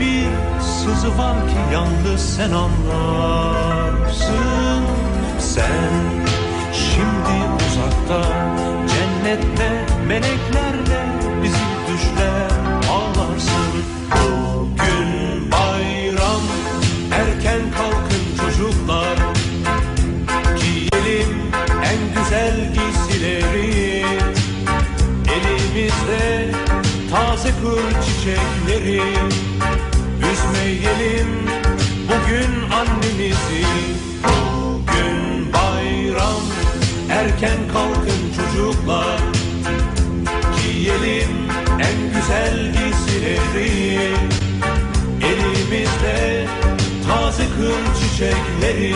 Bir sızı var ki yalnız sen anlarsın. Sen şimdi uzakta cennette meleklerle bizi düşler ağlarsın. Bugün bayram erken kalkın çocuklar. Giyelim en güzel giysileri. Elimizde taze kır çiçekleri Üzmeyelim bugün annemizi. Bugün bayram erken kalkın çocuklar. Giyelim en güzel giysileri. Elimizde taze kır çiçekleri.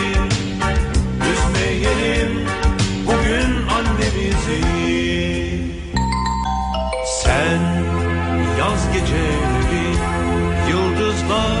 Üzmeyelim bugün annemizi. Sen yaz geceleri yıldızlar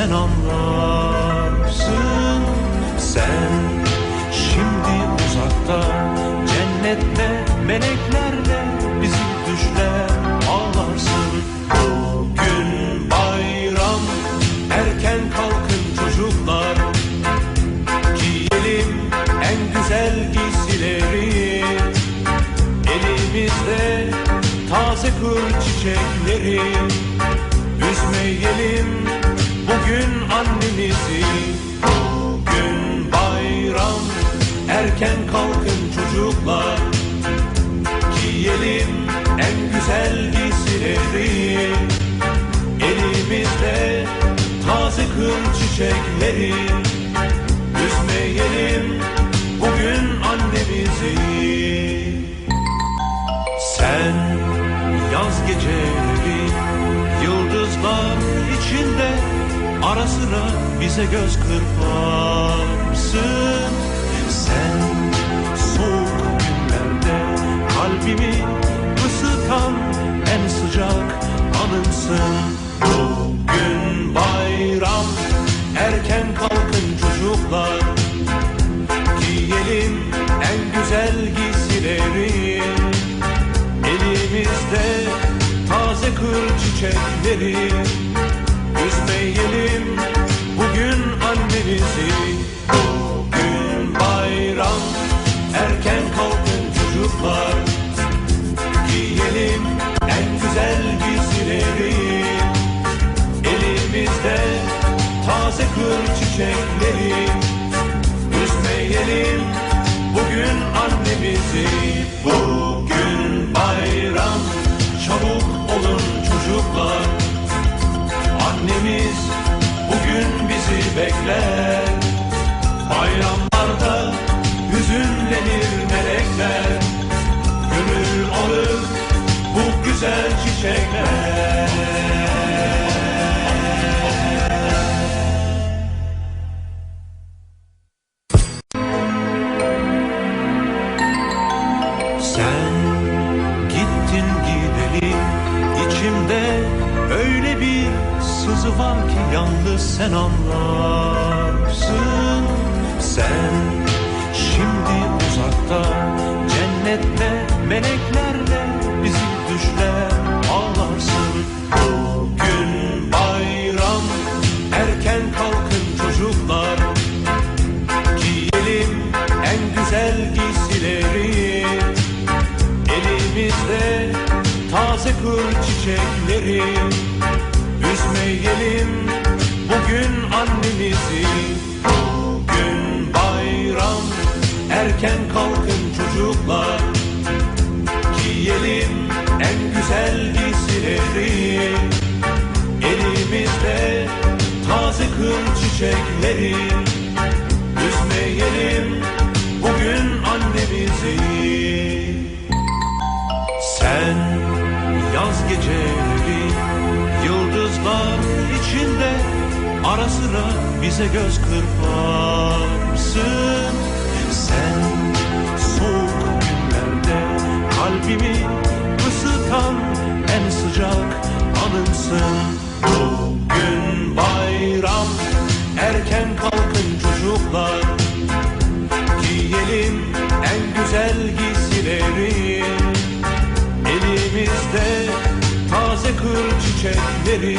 sen anlarsın Sen. Şimdi uzakta cennette meleklerle bizi düşler ağlarsın. Bugün bayram erken kalkın çocuklar. Giyelim en güzel giysileri. Elimizde taze kır çiçekleri. Üzmeyelim bugün annemizi Bugün bayram. Erken kalkın çocuklar Giyelim en güzel giysileri. Elimizde taze kır çiçekleri. Üzmeyelim bugün annemizi. Sen yaz geceleri Ara sıra bize göz kırparsın. Sen soğuk günlerde kalbimi ısıtan en sıcak anımsın. Bugün bayram erken kalkın çocuklar. Giyelim en güzel giysileri. Elimizde taze kır çiçekleri Üzmeyelim bugün annemizi sızı var ki yalnız sen anlarsın. Sen şimdi uzakta cennette meleklerle bizi düşler ağlarsın. Bugün bayram erken kalkın çocuklar. Giyelim en güzel giysileri. Elimizde taze kır çiçekleri Üzmeyelim bugün annemizi Bugün bayram. Erken kalkın çocuklar Giyelim en güzel giysileri. Elimizde taze kır çiçekleri. Üzmeyelim bugün annemizi. Sen yaz geceleri içinde Ara sıra bize göz kırparsın. Sen soğuk günlerde kalbimi ısıtan en sıcak anımsın. Bugün bayram erken kalkın çocuklar. Giyelim en güzel giysileri. Elimizde taze kır çiçekleri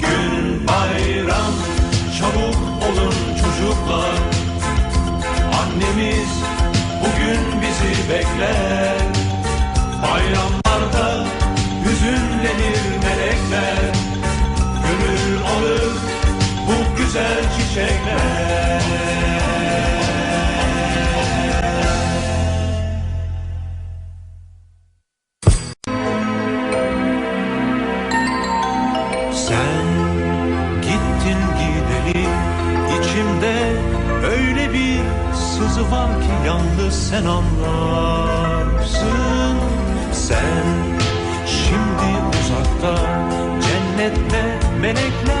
Sen gittin gideli içimde öyle bir sızı var ki yalnız sen anlarsın. Sen şimdi uzakta cennette meleklerle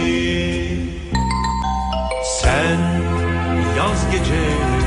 geceler